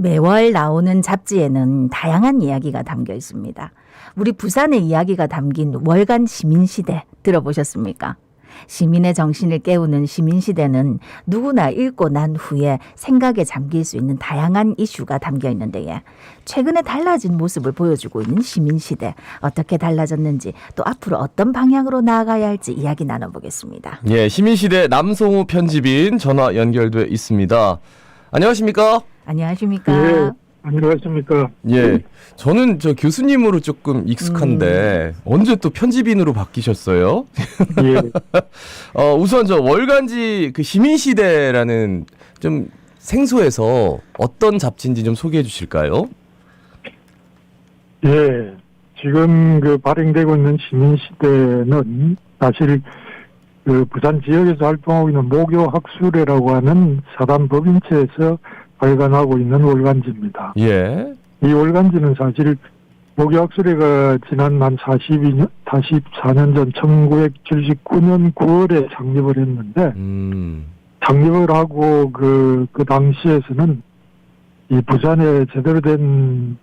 매월 나오는 잡지에는 다양한 이야기가 담겨 있습니다. 우리 부산의 이야기가 담긴 월간 시민시대 들어보셨습니까? 시민의 정신을 깨우는 시민시대는 누구나 읽고 난 후에 생각에 잠길 수 있는 다양한 이슈가 담겨 있는데 최근에 달라진 모습을 보여주고 있는 시민시대 어떻게 달라졌는지 또 앞으로 어떤 방향으로 나아가야 할지 이야기 나눠보겠습니다. 예, 시민시대 남성우 편집인 전화 연결돼 있습니다. 안녕하십니까? 안녕하십니까? 예, 안녕하십니까. 예, 저는 저 교수님으로 조금 익숙한데 언제 또 편집인으로 바뀌셨어요? 예, 어, 우선 저 월간지 그 시민시대라는 좀 생소해서 어떤 잡지인지 좀 소개해 주실까요? 예. 지금 그 발행되고 있는 시민시대는 사실 그 부산 지역에서 활동하고 있는 모교학술회라고 하는 사단 법인체에서 발간하고 있는 월간지입니다. 예. 이 월간지는 사실 모교학술회가 지난 한 42년, 44년 전 1979년 9월에 창립을 했는데 음. 창립을 하고 그, 그 당시에서는 이 부산에 제대로 된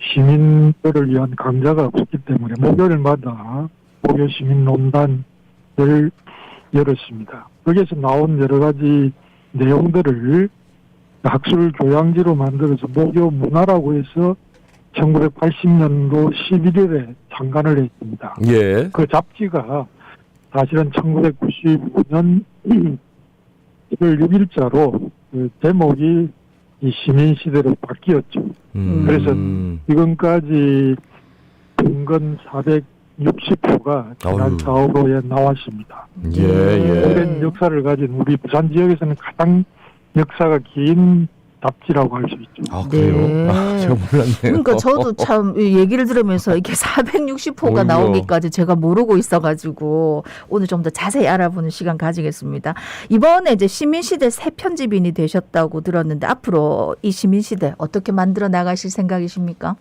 시민들을 위한 강좌가 없었기 때문에 목요일마다 목요 시민논단을 열었습니다. 거기에서 나온 여러 가지 내용들을 학술 교양지로 만들어서 목요 문화라고 해서 1980년도 11월에 창간을 했습니다. 예. 그 잡지가 사실은 1999년 1월 6일자로 그 제목이 이 시민시대로 바뀌었죠. 음. 그래서 지금까지 분건 460호가 지난 아유. 4월호에 나왔습니다. 예, 예. 오랜 역사를 가진 우리 부산 지역에서는 가장 역사가 긴 잡지라고 할 수 있죠. 아, 그래요? 네. 아, 제가 몰랐네요. 그러니까 저도 참이 얘기를 들으면서 이게 460호가 오히려. 나오기까지 제가 모르고 있어가지고 오늘 좀 더 자세히 알아보는 시간 가지겠습니다. 이번에 이제 시민시대 새 편집인이 되셨다고 들었는데 앞으로 이 시민시대 어떻게 만들어 나가실 생각이십니까?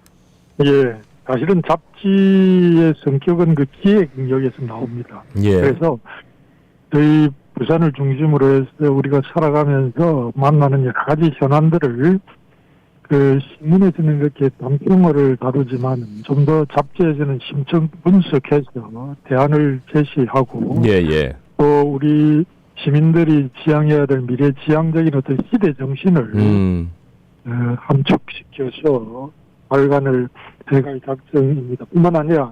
예. 사실은 잡지의 성격은 그 기획 영역에서 나옵니다. 예. 그래서 저희 부산을 중심으로 해서 우리가 살아가면서 만나는 여러 가지 현안들을 그 신문에서는 이렇게 단평어를 다루지만 좀 더 잡지에서는 심층 분석해서 대안을 제시하고 예, 예. 또 우리 시민들이 지향해야 될 미래 지향적인 어떤 시대 정신을 음. 어, 함축시켜서 발간을 해갈 작정입니다. 뿐만 아니라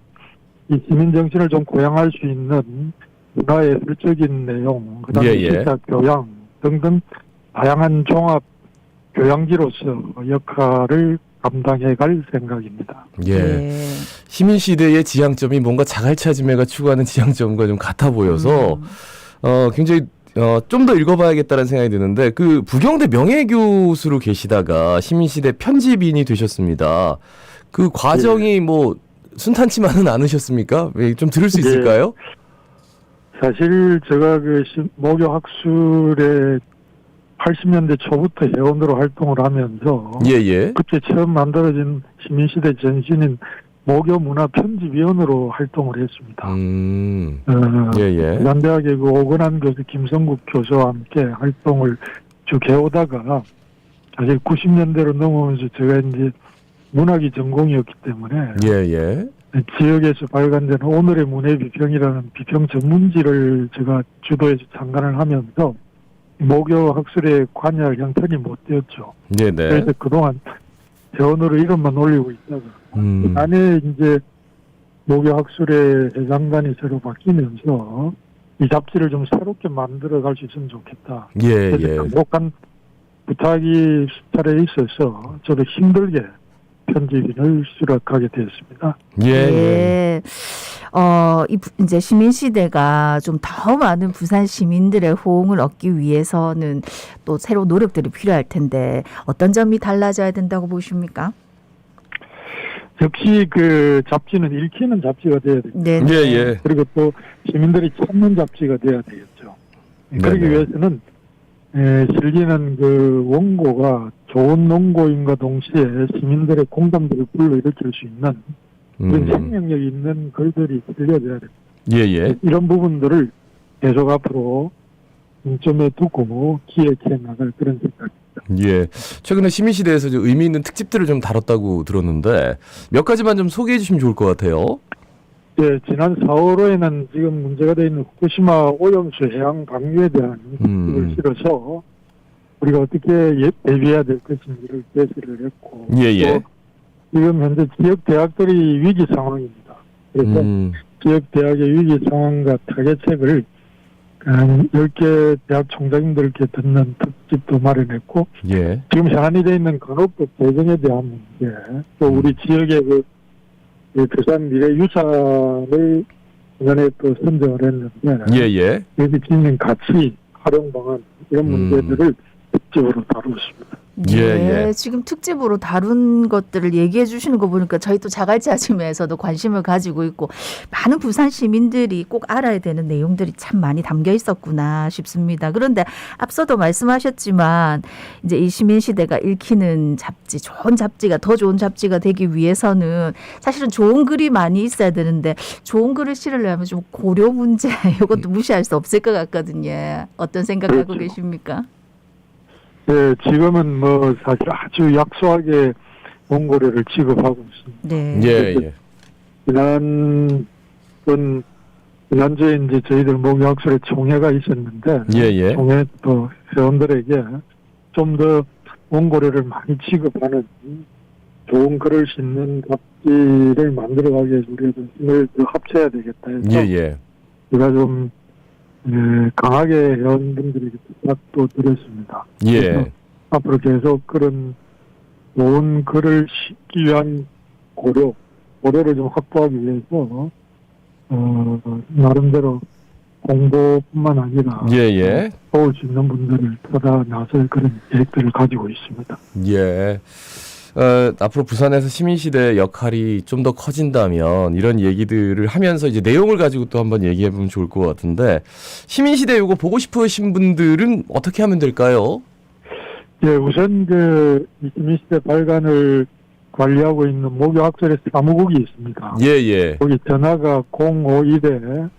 이 시민 정신을 좀 고양할 수 있는 문화의 실적인 내용, 그다음에 예, 예. 기타 교양 등등 다양한 종합 교양지로서 역할을 감당해 갈 생각입니다. 예. 네. 시민 시대의 지향점이 뭔가 자갈차지매가 추구하는 지향점과 좀 같아 보여서 음. 어 굉장히 어, 좀 더 읽어봐야겠다는 생각이 드는데 그 부경대 명예교수로 계시다가 시민시대 편집인이 되셨습니다. 그 과정이 뭐 순탄치만은 않으셨습니까? 예, 좀 들을 수 네. 있을까요? 사실 제가 그 시- 모교 학술에 80년대 초부터 회원으로 활동을 하면서 예예. 그때 처음 만들어진 시민시대 전신인 모교 문화 편집위원으로 활동을 했습니다. 음. 어, 예예. 부산대학의 그 오건환 교수, 김성국 교수와 함께 활동을 쭉 해오다가 사실 90년대로 넘어오면서 제가 이제 문학이 전공이었기 때문에 예예. 지역에서 발간되는 오늘의 문해 비평이라는 비평 전문지를 제가 주도해서 창간을 하면서 모교 학술에 관여할 형편이 못 되었죠. 네네. 그래서 그동안 회원으로 이름만 올리고 있다가 음. 안에 이제 모교 학술의 회장단이 새로 바뀌면서 이 잡지를 좀 새롭게 만들어 갈 수 있으면 좋겠다. 예예. 그래서 간곡한 부탁이 수차례 있어서 저도 힘들게 편집인을 수락하게 되었습니다. 예. 예. 예. 어, 이 부- 이제 시민시대가 좀 더 많은 부산 시민들의 호응을 얻기 위해서는 또 새로운 노력들이 필요할 텐데 어떤 점이 달라져야 된다고 보십니까? 역시 그 잡지는 읽히는 잡지가 돼야 됩니다. 네. 예 예. 그리고 또 시민들이 찾는 잡지가 돼야 되겠죠. 그러기 네네. 위해서는 에, 실리는 그 원고가 좋은 원고인과 동시에 시민들의 공감대를 불러일으킬 수 있는 그런 음. 생명력이 있는 글들이 실려져야 됩니다. 예 예. 이런 부분들을 계속 앞으로 중점에 두고 기획해 나갈 그런 생각입니다. 예. 최근에 시민시대에서 좀 의미 있는 특집들을 좀 다뤘다고 들었는데 몇 가지만 좀 소개해 주시면 좋을 것 같아요. 예, 지난 4월호에는 지금 문제가 되어 있는 후쿠시마 오염수 해양 방류에 대한 음. 특집을 실어서 우리가 어떻게 예- 대비해야 될 것인지를 제시를 했고 예, 예. 또 지금 현재 지역 대학들이 위기 상황입니다. 그래서 음, 지역 대학의 위기 상황과 타개책을 한 10개 대학 총장님들께 듣는 특집도 마련했고 예. 지금 현안이 되어 있는 간호법 개정에 대한 문제 또 우리 지역의 그, 그 부산 미래 유산을 지난해 또 선정을 했는데 예, 예. 여기 짓는 가치 활용 방안 이런 음. 문제들을 특집으로 다루었습니다. 예, 예, 예. 지금 특집으로 다룬 것들을 얘기해 주시는 거 보니까 저희 또 자갈치 아침에서도 관심을 가지고 있고 많은 부산 시민들이 꼭 알아야 되는 내용들이 참 많이 담겨 있었구나 싶습니다. 그런데 앞서도 말씀하셨지만 이제 이 시민 시대가 읽히는 잡지, 좋은 잡지가 더 좋은 잡지가 되기 위해서는 사실은 좋은 글이 많이 있어야 되는데 좋은 글을 실으려면 좀 고려 문제 이것도 무시할 수 없을 것 같거든요. 어떤 생각하고 그렇죠. 계십니까? 네, 지금은 뭐 사실 아주 약소하게 원고료를 지급하고 있습니다. 네. 예, 예. 지난 건 지난주에 이제 저희들 목요학술에 총회가 있었는데 예, 예. 총회 또 회원들에게 좀더 원고료를 많이 지급하는 좋은 글을 싣는 잡지를 만들어가기 위해서 우리가 좀 힘을 더 합쳐야 되겠다 해서 예, 예. 제가 좀 예, 강하게 회원분들에게 부탁도 드렸습니다. 예. 앞으로 계속 그런 좋은 글을 싣기 위한 고려, 고려를 좀 확보하기 위해서 어, 나름대로 공부뿐만 아니라 예, 예. 수 있는 분들을 찾아 나설 그런 계획들을 가지고 있습니다. 예. 어, 앞으로 부산에서 시민시대 역할이 좀 더 커진다면 이런 얘기들을 하면서 이제 내용을 가지고 또 한번 얘기해 보면 좋을 것 같은데 시민시대 요거 보고 싶으신 분들은 어떻게 하면 될까요? 예, 우선 그 이시대 발간을 관리하고 있는 목요학설의 사무국이 있습니다. 예, 예. 거기 전화가 052대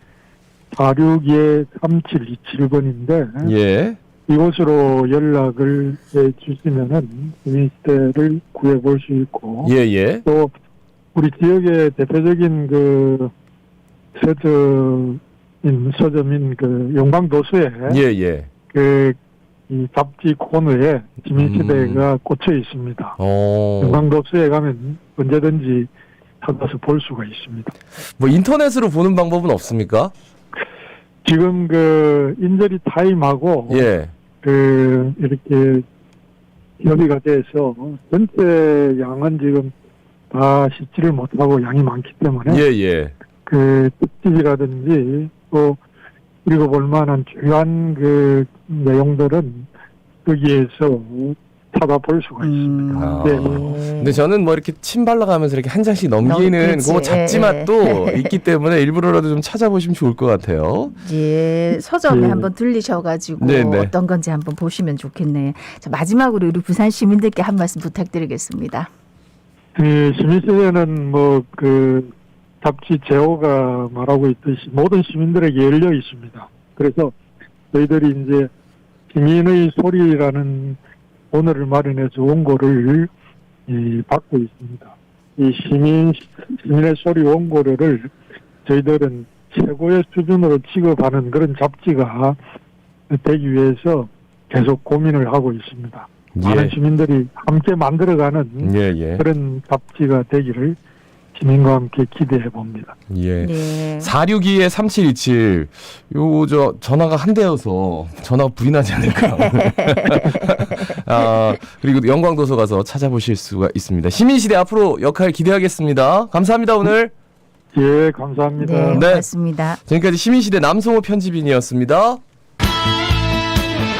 462에 3727번인데 예. 이곳으로 연락을 해 주시면은 시민시대를 구해 볼 수 있고 예, 예. 또 우리 지역의 대표적인 그 서점인 서점인 그 용방 도서에 예, 예. 그이 잡지 코너에 시민시대가 꽂혀 있습니다. 음. 어. 용방 도서에 가면 언제든지 찾아서 볼 수가 있습니다. 뭐 인터넷으로 보는 방법은 없습니까? 지금 그 인절이 타임하고 예. 그 이렇게 협의가 돼서 전체 양은 지금 다 씻지를 못하고 양이 많기 때문에 예, 예. 그 특집이라든지 또 우리가 볼 만한 중요한 그 내용들은 거기에서 찾아볼 수가 있습니다. 아. 네. 근데 저는 뭐 이렇게 침 발라가면서 이렇게 한 장씩 넘기는 넘기지. 그거 잡지 예, 맛도 있기 때문에 일부러라도 좀 찾아보시면 좋을 것 같아요. 예, 서점에 네. 한번 들리셔가지고 네, 네. 어떤 건지 한번 보시면 좋겠네요. 자, 마지막으로 우리 부산 시민들께 한 말씀 부탁드리겠습니다. 그 시민시대는 뭐 그 잡지 제호가 말하고 있듯이 모든 시민들에게 열려 있습니다. 그래서 저희들이 이제 시민의 소리라는 오늘을 마련해서 원고를 이, 받고 있습니다. 이 시민 시민의 소리 원고료를 저희들은 최고의 수준으로 취급하는 그런 잡지가 되기 위해서 계속 고민을 하고 있습니다. 많은 예. 시민들이 함께 만들어가는 예, 예. 그런 잡지가 되기를 시민과 함께 기대해 봅니다. 예. 네. 462에 3727. 요거 저 전화가 한 대여서 전화가 불이 나지 않을까. 아, 그리고 영광도서 가서 찾아보실 수가 있습니다. 시민시대 앞으로 역할 기대하겠습니다. 감사합니다, 오늘. 예, 감사합니다. 네, 네. 고맙습니다. 지금까지 시민시대 남성호 편집인이었습니다.